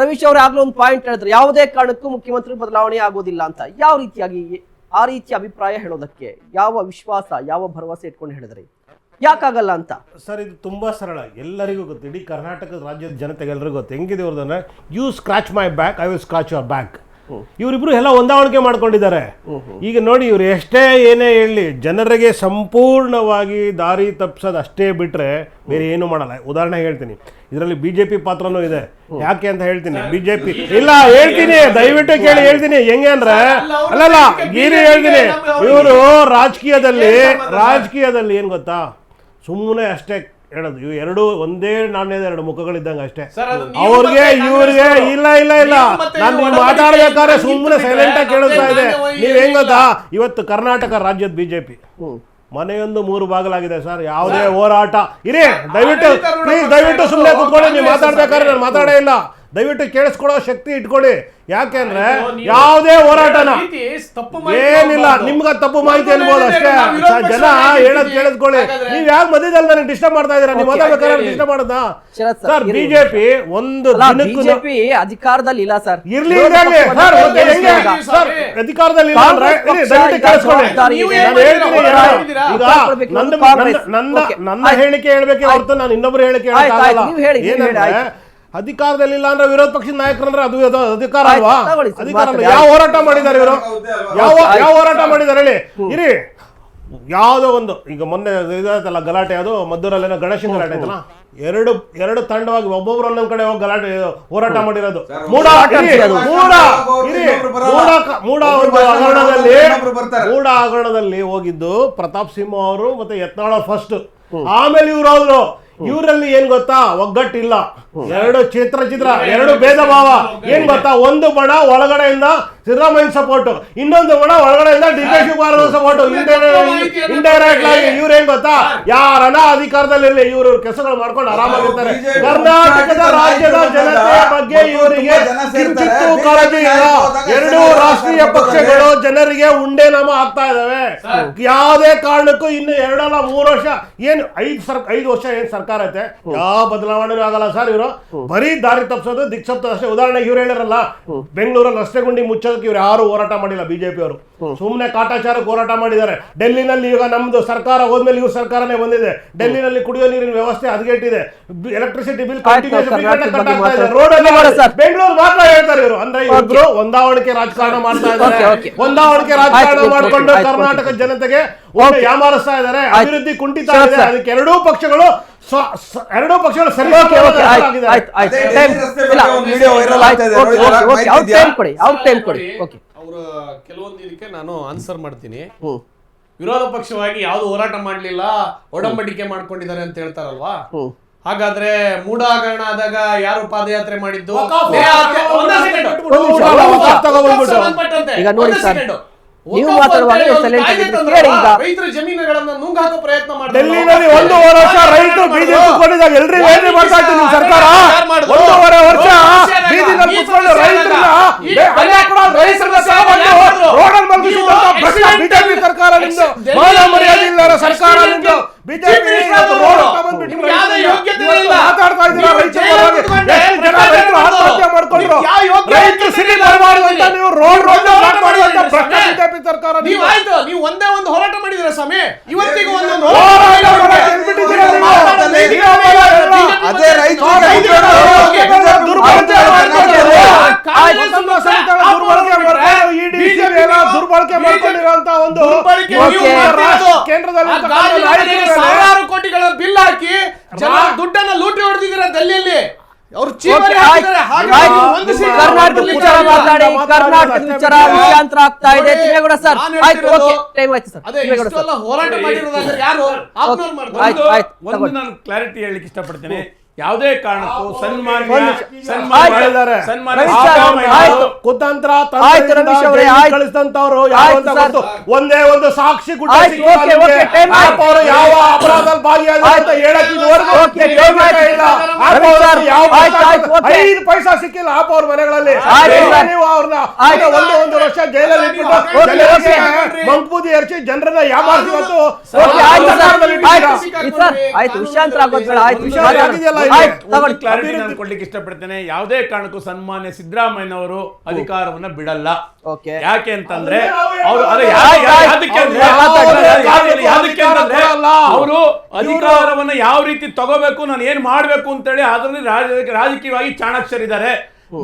ರವೀಶ್ ಅವರು ಆಗ್ಲೂ ಒಂದು ಪಾಯಿಂಟ್ ಹೇಳಿದ್ರು. ಯಾವುದೇ ಕಾರಣಕ್ಕೂ ಮುಖ್ಯಮಂತ್ರಿ ಬದಲಾವಣೆ ಆಗೋದಿಲ್ಲ ಅಂತ. ಯಾವ ರೀತಿಯಾಗಿ ಆ ರೀತಿ ಅಭಿಪ್ರಾಯ ಹೇಳೋದಕ್ಕೆ ಯಾವ ವಿಶ್ವಾಸ, ಯಾವ ಭರವಸೆ ಇಟ್ಕೊಂಡು ಹೇಳಿದ್ರಿ? ಯಾಕಾಗಲ್ಲ ಅಂತ? ಸರ್, ಇದು ತುಂಬಾ ಸರಳ. ಎಲ್ಲರಿಗೂ ಗೊತ್ತು. ಇಡೀ ಕರ್ನಾಟಕದ ರಾಜ್ಯದ ಜನತೆಗೆ ಎಲ್ಲರಿಗೂ ಗೊತ್ತು. ಹೆಂಗಿದೆ ಇವ್ರದಂದ್ರೆ you scratch my back I will scratch your back ಇವರಿಬ್ರು ಎಲ್ಲ ಹೊಂದಾವಣಿಕೆ ಮಾಡ್ಕೊಂಡಿದ್ದಾರೆ. ಈಗ ನೋಡಿ ಇವ್ರು ಎಷ್ಟೇ ಏನೇ ಹೇಳಿ ಜನರಿಗೆ ಸಂಪೂರ್ಣವಾಗಿ ದಾರಿ ತಪ್ಪಿಸೋದು ಅಷ್ಟೇ ಬಿಟ್ರೆ ಬೇರೆ ಏನು ಮಾಡಲ್ಲ. ಉದಾಹರಣೆ ಹೇಳ್ತೀನಿ. ಇದರಲ್ಲಿ ಪಿ ಪಾತ್ರನೂ ಇದೆ. ಯಾಕೆ ಅಂತ ಹೇಳ್ತೀನಿ. ಬಿ ಜೆ ಪಿ ಇಲ್ಲ, ಹೇಳ್ತೀನಿ. ದಯವಿಟ್ಟು ಕೇಳಿ ಹೇಳ್ತೀನಿ. ಹೆಂಗೆ ಅಂದ್ರೆ, ಅಲ್ಲಲ್ಲ ಗೀರಿ ಹೇಳ್ತೀನಿ. ಇವರು ರಾಜಕೀಯದಲ್ಲಿ ರಾಜಕೀಯದಲ್ಲಿ ಏನು ಗೊತ್ತಾ? ಸುಮ್ಮನೆ ಅಷ್ಟೇ ಹೇಳೋದು ಇವು ಎರಡು ಒಂದೇ ನಾಣ್ಯದ ಎರಡು ಮುಖಗಳಿದ್ದಂಗೆ ಅಷ್ಟೇ. ಅವ್ರಿಗೆ ಇವ್ರಿಗೆ ಇಲ್ಲ ಇಲ್ಲ ಇಲ್ಲ. ನಾನು ನೀವು ಮಾತಾಡ್ಬೇಕಾದ್ರೆ ಸುಮ್ಮನೆ ಸೈಲೆಂಟ್ ಆಗಿ ಕೇಳುತ್ತಾ ಇದೆ. ನೀವ್ ಹೆಂಗ್ ಗೊತ್ತಾ ಇವತ್ತು ಕರ್ನಾಟಕ ರಾಜ್ಯದ ಬಿಜೆಪಿ. ಮನೆಯೊಂದು ಮೂರು ಬಾಗಿಲಾಗಿದೆ ಸರ್ ಯಾವುದೇ ಹೋರಾಟ. ಇರಿ ದಯವಿಟ್ಟು ಪ್ಲೀಸ್ ದಯವಿಟ್ಟು ಸುಮ್ಮನೆ ಕೂತ್ಕೊಂಡು ನೀವು ಮಾತಾಡ್ಬೇಕಾದ್ರೆ ನಾನು. ಮಾತಾಡೇ ಇಲ್ಲ. ದಯವಿಟ್ಟು ಕೇಳಿಸ್ಕೊಳ್ಳೋ ಶಕ್ತಿ ಇಟ್ಕೊಳ್ಳಿ. ಯಾಕೆಂದ್ರೆ ಯಾವುದೇ ಹೋರಾಟನ ರೀತಿ ತಪ್ಪು ಮಾಹಿತಿ ಏನಿಲ್ಲ ನಿಮ್ಗ ತಪ್ಪು ಮಾಹಿತಿ ಅನ್ಬೋದು ಅಷ್ಟೇ. ಜನ ಹೇಳದ್ ಕೇಳಿಸ್ಕೊಳ್ಳಿ. ನೀವ್ ಯಾಕೆ ಮಧ್ಯದಲ್ಲಿ ನನಗೆ ಡಿಸ್ಟರ್ಬ್ ಮಾಡ್ತಾ ಇದೀರಾ ನೀವು ಆಯ್ತು, ಡಿಸ್ಟರ್ಬ್ ಮಾಡೋದಾ? ಸರ್, ಸರ್ ಬಿಜೆಪಿ ಒಂದು ಬಿಜೆಪಿ ಅಧಿಕಾರದಲ್ಲಿ ಇಲ್ಲ ಸರ್. ಇರ್ಲಿ ಸರ್ ಮತ್ತೆ ಗೆಲ್ಲಿಸಿ ಸರ್ ಅಧಿಕಾರದಲ್ಲಿ ಇಲ್ಲ ಅಂದ್ರೆ ದಯವಿಟ್ಟು ಕೇಳಿಸ್ಕೊಳ್ಳಿ. ನನ್ನ. ಹೇಳಿಕೆ ಹೇಳ್ಬೇಕೆ ಹೊರತು ನಾನು ಇನ್ನೊಬ್ರು ಹೇಳಿಕೆ ಹೇಳ್ತಾ ಹೇಳಕ್ಕಾಗಲ್ಲ. ಹೇಳಿ, ಏನಂದ್ರೆ ಆಯ್ತು. ಅಧಿಕಾರದಲ್ಲಿ ಇಲ್ಲ ಅಂದ್ರೆ ವಿರೋಧ ಪಕ್ಷದ ನಾಯಕರಂದ್ರೆ ಅದು ಅದು ಅಧಿಕಾರ ಅಲ್ವಾ? ಅಧಿಕಾರ? ಯಾವ ಹೋರಾಟ ಮಾಡಿದ್ದಾರೆ ಇವರು? ಯಾವ ಯಾವ ಹೋರಾಟ ಮಾಡಿದ್ದಾರೆ ಹೇಳಿ? ಇರಿ. ಯಾವುದೋ ಒಂದು ಈಗ ಮೊನ್ನೆ ಇದಲ್ಲ ಗಲಾಟೆ ಅದು ಮದ್ದೂರಲ್ಲೇನೋ ಗಣೇಶನ್ ಗಲಾಟೆ ಆಯ್ತಲ್ಲ? ಎರಡು ಎರಡು ತಂಡವಾಗಿ ಒಬ್ಬೊಬ್ರು ಒಂದೊಂದ್ ಕಡೆ ಹೋಗಿ ಗಲಾಟೆ ಹೋರಾಟ ಮಾಡಿರೋದು. ಮೂಡ. ಮೂಡ ಇರಿ, ಇನ್ನೊಬ್ರು ಮೂಡ ಮೂಡ ಒಂದು ಭಾಷಣ ಹಗರಣದಲ್ಲಿ ಮಾಡೋದು, ಮೂಡ ಹಗರಣದಲ್ಲಿ ಹೋಗಿದ್ದು ಪ್ರತಾಪ್ ಸಿಂಹ ಅವರು ಮತ್ತೆ ಯತ್ನಾಳ್ ಫಸ್ಟ್. ಆಮೇಲೆ ಇವ್ರು ಹೋದ್ರು. ಇವರಲ್ಲಿ ಏನ್ ಗೊತ್ತಾ? ಒಗ್ಗಟ್ಟಿಲ್ಲ. ಎರಡು ಚಿತ್ರ ಚಿತ್ರ ಎರಡು ಭೇದ ಭಾವ. ಏನ್ ಗೊತ್ತಾ? ಒಂದು ಬಣ ಒಳಗಡೆಯಿಂದ ಸಿದ್ದರಾಮಯ್ಯ ಸಪೋರ್ಟ್ ಇನ್ನೊಂದು ಕೂಡ ಒಳಗಡೆಯಿಂದ D K Shivakumar support indirect ಆಗಿ ಇವ್ರೇನ್ ಏನ್ ಗೊತ್ತಾ? ಯಾರನ ಅಧಿಕಾರದಲ್ಲಿ ಇವರು ಕೆಲಸಗಳು ಮಾಡ್ಕೊಂಡು ಆರಾಮಾಗಿರ್ತಾರೆ ಕರ್ನಾಟಕದ ರಾಜ್ಯದ ಜನತೆ ಬಗ್ಗೆ ಇವರಿಗೆ ಕಾಳಜಿ ಎರಡು ರಾಷ್ಟ್ರೀಯ. ಪಕ್ಷಗಳು ಜನರಿಗೆ ಉಂಡೆ ನಾಮ ಆಗ್ತಾ ಇದಾವೆ. ಯಾವುದೇ ಕಾರಣಕ್ಕೂ ಇನ್ನು ಎರಡಲ್ಲ ಮೂರು ವರ್ಷ. ಏನು ಐದು ಸರ್ ಐದು ವರ್ಷ ಏನ್ ಸರ್ಕಾರ ಐತೆ? ಯಾವ ಬದಲಾವಣೆ ಆಗಲ್ಲ ಸರ್ ಇವರು. ಬರೀ ದಾರಿ ತಪ್ಪಿಸೋದು ದಿಕ್ಸಪ್ತ ಅಷ್ಟೇ. ಉದಾಹರಣೆಗೆ ಇವ್ರು ಹೇಳಿರಲ್ಲ ಬೆಂಗಳೂರಲ್ಲಿ ರಸ್ತೆ ಗುಂಡಿ ಮುಚ್ಚೋದಕ್ಕೆ ಇವ್ರು ಯಾರು ಹೋರಾಟ ಮಾಡಿಲ್ಲ ಬಿಜೆಪಿ ಅವರು ಸುಮ್ಮನೆ ಕಾಟಾಚಾರಕ್ಕೆ ಹೋರಾಟ ಮಾಡಿದ್ದಾರೆ. ಡೆಲ್ಲಿನಲ್ಲಿ ಈಗ ನಮ್ದು ಸರ್ಕಾರ ಹೋದ್ಮೇಲೆ ಇವ್ರ ಸರ್ಕಾರನೇ ಬಂದಿದೆ. ಡೆಲ್ಲಿನಲ್ಲಿ ಕುಡಿಯೋ ನೀರಿನ ವ್ಯವಸ್ಥೆ ಹದಗೆಟ್ಟಿದೆ. Electricity bill. ಬೆಂಗಳೂರು ಮಾತ್ರ ಹೇಳ್ತಾರೆ ಇವರು. ಅಂದ್ರೆ ಇವರು ಹೊಂದಾವಣಿಕೆ ರಾಜಕಾರಣ ಮಾಡ್ತಾ ಇದ್ದಾರೆ. ಹೊಂದಾವಣಿಕೆ ರಾಜಕಾರಣ ಮಾಡ್ಕೊಂಡು ಕರ್ನಾಟಕ ಜನತೆಗೆ ಯಾಮಾರಿಸ್ತಾ ಇದ್ದಾರೆ. ಅಭಿವೃದ್ಧಿ ಕುಂಠಿತ ಇದೆ. ಅದಕ್ಕೆ ಎರಡೂ ಪಕ್ಷಗಳು ಎರಡೂ ಪಕ್ಷಗಳು ಸರಿ ಅವ್ರ ಇದೆಯಾ? ಟೈಮ್ ಕೊಡಿ ಅವ್ರ ಟೈಮ್ ಕೊಡಿ ಓಕೆ ಅವರ ಕೆಲವೊಂದು ಇದಕ್ಕೆ ನಾನು ಆನ್ಸರ್ ಮಾಡ್ತೀನಿ. ವಿರೋಧ ಪಕ್ಷವಾಗಿ ಯಾವ್ದು ಹೋರಾಟ ಮಾಡ್ಲಿಲ್ಲ ಒಡಂಬಡಿಕೆ ಮಾಡ್ಕೊಂಡಿದ್ದಾರೆ ಅಂತ ಹೇಳ್ತಾರಲ್ವಾ? ಹಾಗಾದ್ರೆ ಮೂಡಾಗರಣ ಹಗರಣ ಆದಾಗ ಯಾರು ಪಾದಯಾತ್ರೆ ಮಾಡಿದ್ದು. ಈಗ ನೋಡಿ ಸರ್. ನೀವು ಮಾತಾಡುವಾಗ. ರೈತರ ಜಮೀನುಗಳನ್ನ ನುಂಗ್ ಹಾಕೋ ಪ್ರಯತ್ನ ಡೆಲ್ಲಿನಲ್ಲಿ ಒಂದೂವರೆ ವರ್ಷ ರೈತರು ಬಿಜೆಪಿ ಎಲ್ರಿ ವೇದನೆ ಮಾಡ್ತಾ ಇತ್ತು ನಿಮ್ ಸರ್ಕಾರ? ಒಂದೂವರೆ ವರ್ಷ ಬೀದಿನಲ್ಲಿ ಕುತ್ಕೊಂಡು ರೈತರನ್ನ ಬೆ- ಸಾಮಾನ್ಯ ಕೊಡೋ ರೈತರನ್ನ ರೋಡಲ್ಲಿ ಮಲಗಿಸಿದಂತ ಬಿಜೆಪಿ ಸರ್ಕಾರ ನಿಮ್ದು ಮಾನ ಮರ್ಯಾದೆ ಇಲ್ಲದ ಸರ್ಕಾರ ನಿಮ್ದು. ಬಿಜೆಪಿ ರೋಡ್ ಯೋಗ್ಯತೆ ಇಲ್ಲ. ಮಾತಾಡ್ತಾ ಇದ್ದೀರಾ ನೀವು ರೈತರ ಜೈಲು ಪರವಾಗಿ. ಕೂತ್ಕೊಂಡೆ ಎಷ್ಟು ಜನ ಪ್ರಚಾರ ರೈತರು ಮಾಡೋದು. ಆತ್ಮಹತ್ಯೆ ಮಾಡ್ಕೊಂಡ್ರು ನೀವು ಯಾವ ಯೋಗ್ಯತೆ ರೈತರು ಸಿರಿ ಇಲ್ಲ. ಬರಬಾರ್ದು ಅಂತ ನೀವು ರೋಡ್ ರೋಡ್ ಹೋರಾಟ ಬ್ಲಾಕ್ ಮಾಡುವಂತ ಮಾಡಿದ್ದೀರಿ ಭ್ರಷ್ಟ ಸ್ವಾಮಿ. ಬಿಜೆಪಿ ಸರ್ಕಾರ ನೀವು ನಿಮ್ದು. ಆಯ್ತು ನೀವು ಒಂದೇ ಒಂದು ಹೋರಾಟ ಮಾಡಿದಿರ ಸ್ವಾಮಿ ಇವತ್ತಿಗೂ ಒಂದೊಂದು ಹೋರಾಟ ಹೋರಾಟ ಮಾಡಕ್ಕೆ ಮಾಡಿದ್ದೀರಿ. ಎಲ್ಬಿಟ್ಟಿದ್ದೀರಾ ನೀವು? ಮಾತಾಡೋದು ಈಗ ಇಲ್ಲ. ಇಲ್ಲ. ಅದೇ ರೈತರು ಐದು ರೈತರು ಜನ ದುರ್ಬಳಕೆ ಮಾಡ್ಕೊಂಡಿದ್ದಾರೆ. ಕಾಂಗ್ರೆಸ್ ಮತ್ತೊಂದು ಮತ್ತೆ ಸಂಸ್ಥೆಗಳ ಆಪ್ ದುರ್ಬಳಕೆ ಮಾಡ್ಬಿಟ್ರೆ ಮಾಡ್ಕೊಂಡು ಇಡೀ BJP ಎಲ್ಲ ದುರ್ಬಳಕೆ ಮಾಡ್ಕೊಂಡಿರುವಂತ ಒಂದು. ಕೇಂದ್ರದಲ್ಲಿ ಸಾವಿರಾರು ಕೋಟಿಗಳ ಬಿಲ್ ಹಾಕಿ ಜನ ದುಡ್ಡನ್ನ ಲೂಟಿ ಹೊಡೆದಿದ್ದೀರ ದಲ್ಲಿಯಲ್ಲಿ ಅವರು ವಿಚಾರ. ಮಾತಾಡಿ ವಿಚಾರ ನೋಡಿ, ವಿಷಯಾಂತರ ಆಗ್ತಾ ಇದೆ. ನೋಡಿ, ತಿಮ್ಮೇಗೌಡ ಸರ್. ಆಯ್ತು ಓಕೆ ಟೈಮ್ ಆಯ್ತು ಸರ್. ಅದೇ ತಿಮ್ಮೇಗೌಡ ಇಷ್ಟೆಲ್ಲ ಸರ್. ಹೋರಾಟ ಮಾಡಿರೋದಾದ್ರೆ ಯಾರು? ಆಪ್ನವ್ರು ಮಾಡ್ತಾರೆ. ಆಯ್ತು, ಒಂದು- ಆಯ್ತು, ಒಂದು ನಾನು ಕ್ಲಾರಿಟಿ ಹೇಳಲಿಕ್ಕೆ ಇಷ್ಟಪಡ್ತೇನೆ. ಯಾವುದೇ ಕಾರಣಕ್ಕೂ ಸನ್ಮಾನ್ಯ ಒಂದು ಒಂದೇ ಒಂದು ಸಾಕ್ಷಿ ಗುಡ್ಡ ಓಕೆ, ಓಕೆ, ಟೈಮ್ ಆಪ್ ಅವರು ಯಾವ ಯಾವ ಪೈಸಾ ಐದು ಪೈಸಾ ಸಿಕ್ಕಿಲ್ಲ ಆಪ್ ಅವ್ರ ಮನೆಗಳಲ್ಲಿ. ನೀವು ಅವ್ರನ್ನ ಒಂದು ಒಂದು ವರ್ಷ ಜೈಲಲ್ಲಿ ಮಂಕ್ಬೂದಿ ಎರಚಿ ಜನರನ್ನ ಯಾಮಾರಿಸಿ ಆಯ್ತು ವಿಷಯಾಂತರ ಆಗೋದು ಆಯ್ತು. ಕ್ಲಾರಿಟಿ ನಾನು ಕೊಡ್ಲಿಕ್ಕೆ ಇಷ್ಟಪಡ್ತೇನೆ ಯಾವುದೇ ಕಾರಣಕ್ಕೂ ಸನ್ಮಾನ್ಯ ಸಿದ್ದರಾಮಯ್ಯನವರು ಅಧಿಕಾರವನ್ನ ಬಿಡಲ್ಲ ಓಕೆ ಯಾಕೆ ಅಂತಂದ್ರೆ ಅವರು ಅವ್ರು ಅವ್ರು ಅವರು ಅಧಿಕಾರವನ್ನ ಯಾವ ರೀತಿ ತಗೋಬೇಕು ನಾನು ಏನ್ ಮಾಡ್ಬೇಕು ಅಂತೇಳಿ ಅದರಲ್ಲಿ ರಾಜ- ರಾಜಕೀಯವಾಗಿ ಚಾಣಾಕ್ಷರಿದ್ದಾರೆ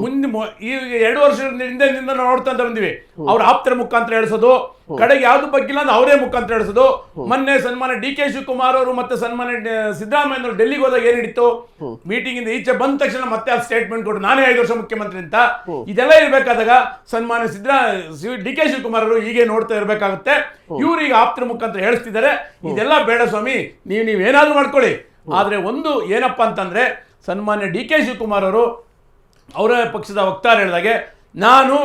ಮುಂದೆ ಈ ಎರಡು ವರ್ಷದಿಂದ ಹಿಂದೆ ನೋಡ್ತಾ ಬಂದಿವಿ. ಅವ್ರ ಆಪ್ತರ ಮುಖಾಂತರ ಹೇಳಿಸೋದು ಕಡೆಗೆ ಯಾವ್ದು ಬಗ್ಗಿಲ್ಲ ಅಂದ್ರೆ ಅವರೇ ಮುಖಾಂತರ ಹೇಳಿಸೋದು. ಮೊನ್ನೆ ಸನ್ಮಾನ ಡಿ ಕೆ ಶಿವಕುಮಾರ್ ಅವರು ಮತ್ತೆ ಸನ್ಮಾನ ಸಿದ್ದರಾಮಯ್ಯ ಅವರು ಡೆಲ್ಲಿಗೆ ಹೋದಾಗ ಏನಿಡಿತ್ತು ಮೀಟಿಂಗ್ ಇಂದ ಈಚೆ ಬಂದ ತಕ್ಷಣ ಮತ್ತೆ ಆ ಸ್ಟೇಟ್ಮೆಂಟ್ ಕೊಟ್ಟು ನಾನೇ ಐದು ವರ್ಷ ಮುಖ್ಯಮಂತ್ರಿ ಅಂತ. ಇದೆಲ್ಲ ಇರಬೇಕಾದಾಗ ಸನ್ಮಾನ ಸಿದ್ದರಾ ಡಿ ಕೆ ಶಿವಕುಮಾರ್ ಅವರು ಹೀಗೆ ನೋಡ್ತಾ ಇರಬೇಕಾಗುತ್ತೆ. ಇವ್ರಿಗೆ ಈಗ ಆಪ್ತರ ಮುಖಾಂತರ ಹೇಳಿಸ್ತಿದ್ದಾರೆ. ಇದೆಲ್ಲ ಬೇಡ ಸ್ವಾಮಿ ನೀವು ನೀವೇನಾದ್ರೂ ಮಾಡ್ಕೊಳ್ಳಿ. ಆದ್ರೆ ಒಂದು ಏನಪ್ಪಾ ಅಂತಂದ್ರೆ ಸನ್ಮಾನ್ಯ ಡಿ ಕೆ ಶಿವಕುಮಾರ್ ಅವರು ಅವರ ಪಕ್ಷದ ವಕ್ತಾರ ಹೇಳಿದಾಗೆ ನಾನು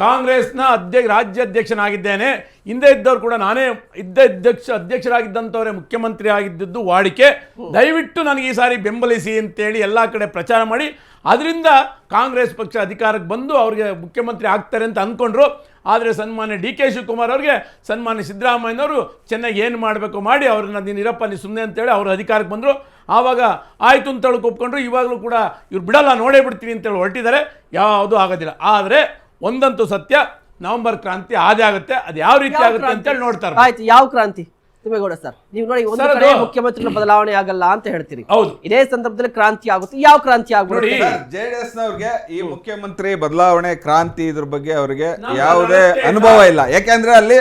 ಕಾಂಗ್ರೆಸ್ನ ಅಧ್ಯಕ್ಷ ರಾಜ್ಯಾಧ್ಯಕ್ಷನಾಗಿದ್ದೇನೆ. ಹಿಂದೆ ಇದ್ದವರು ಕೂಡ ನಾನೇ ಇದ್ದ ಅಧ್ಯಕ್ಷ ಅಧ್ಯಕ್ಷರಾಗಿದ್ದಂಥವರೇ ಮುಖ್ಯಮಂತ್ರಿ ಆಗಿದ್ದದ್ದು ವಾಡಿಕೆ. ದಯವಿಟ್ಟು ನನಗೆ ಈ ಸಾರಿ ಬೆಂಬಲಿಸಿ ಅಂತೇಳಿ ಎಲ್ಲ ಕಡೆ ಪ್ರಚಾರ ಮಾಡಿ. ಅದರಿಂದ ಕಾಂಗ್ರೆಸ್ ಪಕ್ಷ ಅಧಿಕಾರಕ್ಕೆ ಬಂದು ಅವ್ರಿಗೆ ಮುಖ್ಯಮಂತ್ರಿ ಆಗ್ತಾರೆ ಅಂತ ಅಂದ್ಕೊಂಡ್ರು ಆದರೆ ಸನ್ಮಾನ್ಯ ಡಿ ಕೆ ಶಿವಕುಮಾರ್ ಅವ್ರಿಗೆ ಸನ್ಮಾನ್ಯ ಸಿದ್ದರಾಮಯ್ಯನವರು ಚೆನ್ನಾಗಿ ಏನು ಮಾಡಬೇಕು ಮಾಡಿ ಅವ್ರನ್ನ ನೀನು ಇರಪ್ಪ ನೀ ಸುಮ್ಮನೆ ಅಂತೇಳಿ ಅವರು ಅಧಿಕಾರಕ್ಕೆ ಬಂದರು. ಆವಾಗ ಆಯಿತು ಅಂತೇಳಿ ಒಪ್ಕೊಂಡ್ರು. ಇವಾಗಲೂ ಕೂಡ ಇವ್ರು ಬಿಡಲ್ಲ ನೋಡೇ ಬಿಡ್ತೀನಿ ಅಂತೇಳಿ ಹೊರಟಿದ್ದಾರೆ. ಯಾವುದೂ ಆಗೋದಿಲ್ಲ. ಆದರೆ ಒಂದಂತೂ ಸತ್ಯ ನವೆಂಬರ್ ಕ್ರಾಂತಿ ಆದೇ ಆಗುತ್ತೆ. ಅದು ಯಾವ ರೀತಿ ಆಗುತ್ತೆ? ಅಂತೇಳಿ ನೋಡ್ತಾರೆ ಆಯ್ತು ಯಾವ ಕ್ರಾಂತಿ? ತಿಮ್ಮೇಗೌಡ ಸರ್. ನೀವು ನೋಡಿ ಒಂದು ಕಡೆ ಮುಖ್ಯಮಂತ್ರಿಗಳ ಬದಲಾವಣೆ ಆಗಲ್ಲ ಅಂತ ಹೇಳ್ತೀರಿ. ಹೌದು. ಇದೇ ಸಂದರ್ಭದಲ್ಲಿ ಕ್ರಾಂತಿ ಆಗುತ್ತೆ. ಯಾವ ಕ್ರಾಂತಿ ಆಗ್ಬಿಡುತ್ತೆ ನೋಡಿ, ಜೆಡಿಎಸ್ ನವ್ರಿಗೆ ಈ ಮುಖ್ಯಮಂತ್ರಿ ಬದಲಾವಣೆ ಕ್ರಾಂತಿ ಇದ್ರ ಬಗ್ಗೆ ಅವರಿಗೆ ಯಾವುದೇ ಅನುಭವ ಇಲ್ಲ. ಯಾಕೆಂದ್ರೆ ಅಲ್ಲಿ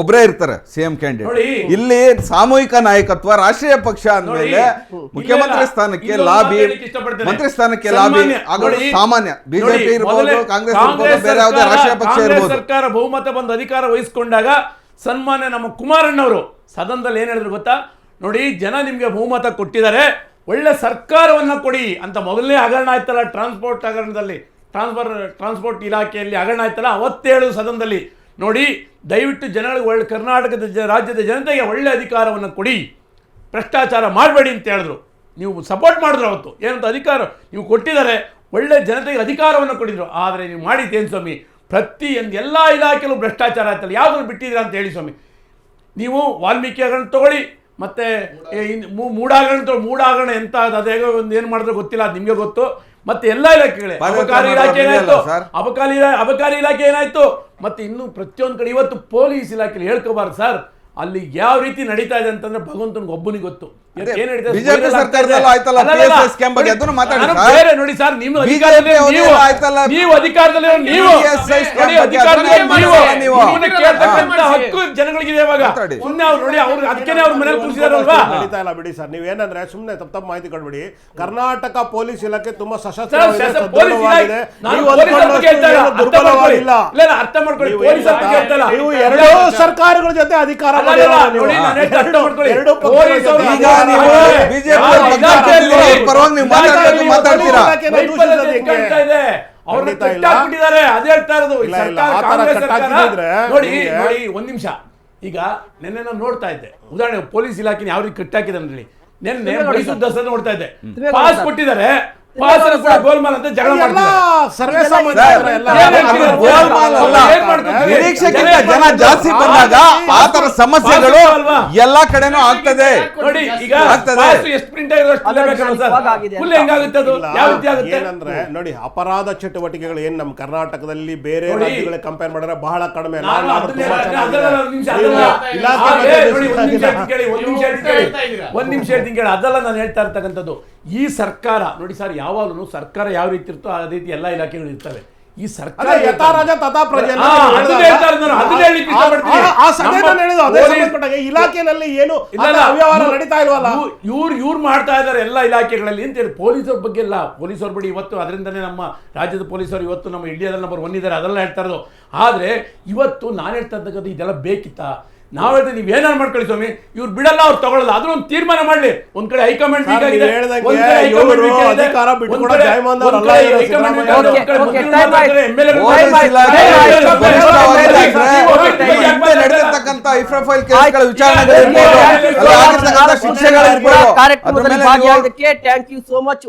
ಒಬ್ಬರೇ ಇರ್ತಾರೆ ಸಿಎಂ ಕ್ಯಾಂಡಿಡೇಟ್. ಇಲ್ಲಿ ಸಾಮೂಹಿಕ ನಾಯಕತ್ವ ರಾಷ್ಟ್ರೀಯ ಪಕ್ಷ ಅಂದ್ಮೇಲೆ ಮುಖ್ಯಮಂತ್ರಿ ಸ್ಥಾನಕ್ಕೆ ಲಾಬಿ ಮಾತು ಮಂತ್ರಿ ಸ್ಥಾನಕ್ಕೆ ಲಾಬಿ ಆಗೋದು ಸಾಮಾನ್ಯ. ಬಿಜೆಪಿ ಇರ್ಬೋದು ಕಾಂಗ್ರೆಸ್ ಇರ್ಬೋದು ಬೇರೆ ಯಾವುದೇ ರಾಷ್ಟ್ರೀಯ ಪಕ್ಷ ಇರ್ಬೋದು. ಸರ್ಕಾರ ಬಹುಮತ ಬಂದು ಅಧಿಕಾರ ವಹಿಸಿಕೊಂಡಾಗ ಸನ್ಮಾನ್ಯ ನಮ್ಮ ಕುಮಾರಣ್ಣವರು. ಸದನದಲ್ಲಿ ಏನು ಹೇಳಿದ್ರು ಗೊತ್ತಾ? ನೋಡಿ, ಜನ ನಿಮಗೆ ಬಹುಮತ ಕೊಟ್ಟಿದ್ದಾರೆ. ಒಳ್ಳೆ ಸರ್ಕಾರವನ್ನು ಕೊಡಿ ಅಂತ ಮೊದಲನೇ ಹಗರಣ ಆಯ್ತಲ್ಲ ಟ್ರಾನ್ಸ್ಪೋರ್ಟ್ ಹಗರಣದಲ್ಲಿ. ಟ್ರಾನ್ಸ್ಫರ್ ಟ್ರಾನ್ಸ್ಪೋರ್ಟ್ ಇಲಾಖೆಯಲ್ಲಿ ಹಗರಣ ಆಯ್ತಲ್ಲ, ಅವತ್ತೇಳು ಸದನದಲ್ಲಿ. ನೋಡಿ, ದಯವಿಟ್ಟು ಜನಗಳಿಗೆ ಒಳ್ಳೆ ಕರ್ನಾಟಕದ ಜ- ರಾಜ್ಯದ ಜನತೆಗೆ ಒಳ್ಳೆ ಅಧಿಕಾರವನ್ನು ಕೊಡಿ. ಭ್ರಷ್ಟಾಚಾರ ಮಾಡಬೇಡಿ ಅಂತ ಹೇಳಿದ್ರು. ನೀವು ಸಪೋರ್ಟ್ ಮಾಡಿದ್ರು ಅವತ್ತು. ಏನಂತ ಅಧಿಕಾರ ನೀವು ಕೊಟ್ಟಿದ್ದಾರೆ. ಒಳ್ಳೆ ಜನತೆಗೆ ಅಧಿಕಾರವನ್ನು ಕೊಟ್ಟಿದ್ರು ಆದರೆ ನೀವು ಮಾಡಿದ್ದೇನು ಸ್ವಾಮಿ? ಪ್ರತಿ ಒಂದು ಎಲ್ಲ ಇಲಾಖೆಯಲ್ಲೂ ಭ್ರಷ್ಟಾಚಾರ ಆಯ್ತಲ್ಲ ಯಾವುದನ್ನು ಬಿಟ್ಟಿದ್ದೀರಾ ಅಂತ ಹೇಳಿ ಸ್ವಾಮಿ. ನೀವು ವಾಲ್ಮೀಕಿ ಹಗರಣ ತಗೊಳ್ಳಿ ಮತ್ತೆ ಮೂಡಾಗರಣ ತೊಗೊಳ್ಳಿ ಮೂಡಾಗರಣ ಎಂತ ಅದು ಅದೇ ಒಂದು ಏನು ಮಾಡಿದ್ರೆ ಗೊತ್ತಿಲ್ಲ ಅದು ನಿಮಗೆ ಗೊತ್ತು. ಮತ್ತೆ ಎಲ್ಲ ಇಲಾಖೆಗಳೇ. ಅಬಕಾರಿ ಇಲಾಖೆ ಏನಾಯ್ತು? ಅಬಕಾರಿ ಅಬಕಾರಿ ಇಲಾಖೆ ಏನಾಯ್ತು? ಮತ್ತೆ ಇನ್ನು ಪ್ರತಿಯೊಂದು ಕಡೆ ಇವತ್ತು ಪೊಲೀಸ್ ಇಲಾಖೆಯಲ್ಲಿ ಹೇಳ್ಕೋಬಾರ್ದು ಸರ್. ಅಲ್ಲಿ ಯಾವ ರೀತಿ ನಡೀತಾ ಇದೆ ಅಂತಂದ್ರೆ ಭಗವಂತನಿಗೆ ಒಬ್ಬನಿಗೆ ಗೊತ್ತು ಏನ್ ನಡೀತಾ ಇದೆ? ಸರ್ಕಾರದಲ್ಲೂ ಆಯ್ತಲ್ಲ, ಅಲ್ಲ, ಅಲ್ಲ, PSS ಸ್ಕ್ಯಾಮ್ ಬಗ್ಗೆ ನೋಡಿ, ಅದನ್ನು ಮಾತಾಡಿ ನಾನು ಸರ್. ಬೇರೆ ನೋಡಿ ಸರ್ ನಿಮ್ಮ BJP ಅಧಿಕಾರದಲ್ಲಿ ಅವಧಿಯಲ್ಲಿ ನೀವು ಆಯ್ತಲ್ಲ, ನೀವು ಅಧಿಕಾರದಲ್ಲಿ ನೀವು PSI ಸ್ಕ್ಯಾಮ್ ನೋಡಿ, ಬಗ್ಗೆ ಅಧಿಕಾರದಲ್ಲಿ ಅದನ್ನೇ ನೀವು ಮಾಡಿಸಿ ನೀವು. ನಿಮ್ಮನ್ನ ಕೇಳ್ತಕ್ಕಂಥ ಹಕ್ಕು ಜನಗಳಿಗಿದೆ ಇವಾಗ ಮಾತಾಡಿ. ಸುಮ್ಮನೆ ಅವ್ರು ನೋಡಿ ಅವ್ರು ಅದಕ್ಕೇನೆ ಅವ್ರ ಮನೇಲಿ ಕೂರಿಸಿದಾರಲ್ವಾ ನಡೀತಾ ಇಲ್ಲ ಬಿಡಿ ಸರ್ ನೀವೇನಂದ್ರೆ ಸುಮ್ಮನೆ ತಪ್ಪು ತಪ್ಪು ಮಾಹಿತಿ ಕೊಡ್ಬಿಡಿ ಕರ್ನಾಟಕ ಪೊಲೀಸ್ ಇಲಾಖೆ ತುಂಬಾ ಸರ್, ಸಶಸ್ತ್ರವಾಗಿದೆ, ಸರ್, ಪೊಲೀಸ್ ಇಲಾಖೆ- ನಾನು ನೀವು ಪೊಲೀಸ್ ಅಂದ್ಕೊಂಡಷ್ಟು ಬಗ್ಗೆ ಹೇಳ್ತಾ ಇಲ್ಲ, ಏನು ಅರ್ಥ ದುರ್ಬಲವಾಗಿಲ್ಲ ಮಾಡ್ಕೊಳ್ಳಿ. ಇಲ್ಲ, ಇಲ್ಲ, ಅರ್ಥ ಮಾಡ್ಕೊಳ್ಳಿ, ನೀವು ಪೊಲೀಸ್ ಏನು ಬಗ್ಗೆ ಹೇಳ್ತಾ ಇಲ್ಲ. ನೀವು ಇಲ್ಲ, ಎರಡೂ ಸರ್ಕಾರಗಳ ಜೊತೆ ಅಧಿಕಾರ ಅಲ್ಲ. ನೋಡಿ, ನೋಡಿ ನೋಡಿ ಒಂದ್ ನಿಮಿಷ. ಈಗ ನಿನ್ನೆ ನಾನು ನೋಡ್ತಾ ಇದ್ದೆ. ಉದಾಹರಣೆ ಪೊಲೀಸ್ ಇಲಾಖೆ ಯಾವ ರೀತಿ ಕಟ್ಟಾಕಿದೆ ನಿನ್ನೆ ಮೈಸೂರು ದಸರಾ ನೋಡ್ತಾ ಇದ್ದೆ. ಪಾಸ್. ಕೊಟ್ಟಿದ್ದಾರೆ. ಕೂಡ ಗೋಲ್ಮಾಲ್ ಅಂತ ಜಗಳ ನಿರೀಕ್ಷೆಗಿಂತ ಜನ ಜಾಸ್ತಿ ಬಂದಾಗ ಆ ತರ ಸಮಸ್ಯೆಗಳು ಎಲ್ಲಾ ಕಡೆನೂ ಆಗ್ತದೆ. ನೋಡಿ ಈಗ ಆಗ್ತದೆ. ಪಾಸ್ ಎಷ್ಟು ಪ್ರಿಂಟ್ ಆಗಿರೋಷ್ಟು ಅದರ ಬೇಕಲ್ಲ ಸರ್? ಇವಾಗ ಆಗಿದೆ ಫುಲ್ ಅಂತ. ಹೆಂಗಾಗುತ್ತೆ ಅದು? ಯಾವ ರೀತಿ ಆಗುತ್ತೆ? ಏನಂದ್ರೆ ನೋಡಿ ಅಪರಾಧ ಚಟುವಟಿಕೆಗಳು ಏನ್ ನಮ್ಮ ಕರ್ನಾಟಕದಲ್ಲಿ ಬೇರೆ ರಾಜ್ಯಗಳಿಗೆ ಕಂಪೇರ್ ಮಾಡಿದ್ರೆ ಬಹಳ ಕಡಿಮೆ. ಒಂದ್. ನಿಮಿಷ ಹೇಳ್ತೀನಿ ಕೇಳಿ. ಅದೆಲ್ಲ ನಾನು ಹೇಳ್ತಾ ಇರ್ತಕ್ಕಂಥದ್ದು. ಈ ಸರ್ಕಾರ ನೋಡಿ ಸರ್ ಯಾವಾಗಲೂ ಸರ್ಕಾರ ಯಾವ ರೀತಿ ಇರ್ತೋ ಆ ರೀತಿ ಎಲ್ಲ ಇಲಾಖೆಗಳು ಇರ್ತವೆ. ಈ ಸರ್ಕಾರ ಇಲಾಖೆಯಲ್ಲಿ ಏನು. ಅವ್ಯವಹಾರ ಇವ್ರು- ನಡೀತಾ ಇಲ್ವಲ್ಲ? ಇವ್ರು- ಇವ್ರು ಇವ್ರು ಮಾಡ್ತಾ ಇದ್ದಾರೆ ಎಲ್ಲ ಇಲಾಖೆಗಳಲ್ಲಿ ಅಂತ ಹೇಳಿ ಪೊಲೀಸರ ಬಗ್ಗೆ ಎಲ್ಲ ಪೊಲೀಸರ ಬಿಡಿ ಇವತ್ತು ಅದರಿಂದನೇ ನಮ್ಮ ರಾಜ್ಯದ ಪೊಲೀಸರು ಇವತ್ತು ನಮ್ಮ ಇಂಡಿಯಾದಲ್ಲಿ ನಂಬರ್ ಒನ್ ಇದ್ದಾರೆ ಅದೆಲ್ಲ ಹೇಳ್ತಾ ಇರೋದು. ಆದರೆ ಇವತ್ತು ನಾನು ಹೇಳ್ತಾ ಇರ್ತಕ್ಕಂಥ ಇದೆಲ್ಲ ಬೇಕಿತ್ತಾ? ನಾವು ಹೇಳ್ತೀವಿ ನೀವು ಏನಾರು ಮಾಡ್ಕೊಳ್ಳಿ ಸ್ವಾಮಿ? ಇವ್ರು ಬಿಡಲ್ಲ ಅವ್ರು ತಗೊಳ್ಳಲ್ಲ ಅದ್ರ ಒಂದು ತೀರ್ಮಾನ ಮಾಡ್ಲಿ. ಒಂದ್ ಕಡೆ ಹೈಕಮಾಂಡ್ ಹೈಕಮಾಂಡ್ ಕಾರ್ಯಕ್ರಮದಲ್ಲಿ ಥ್ಯಾಂಕ್ ಯು ಸೋ ಮಚ್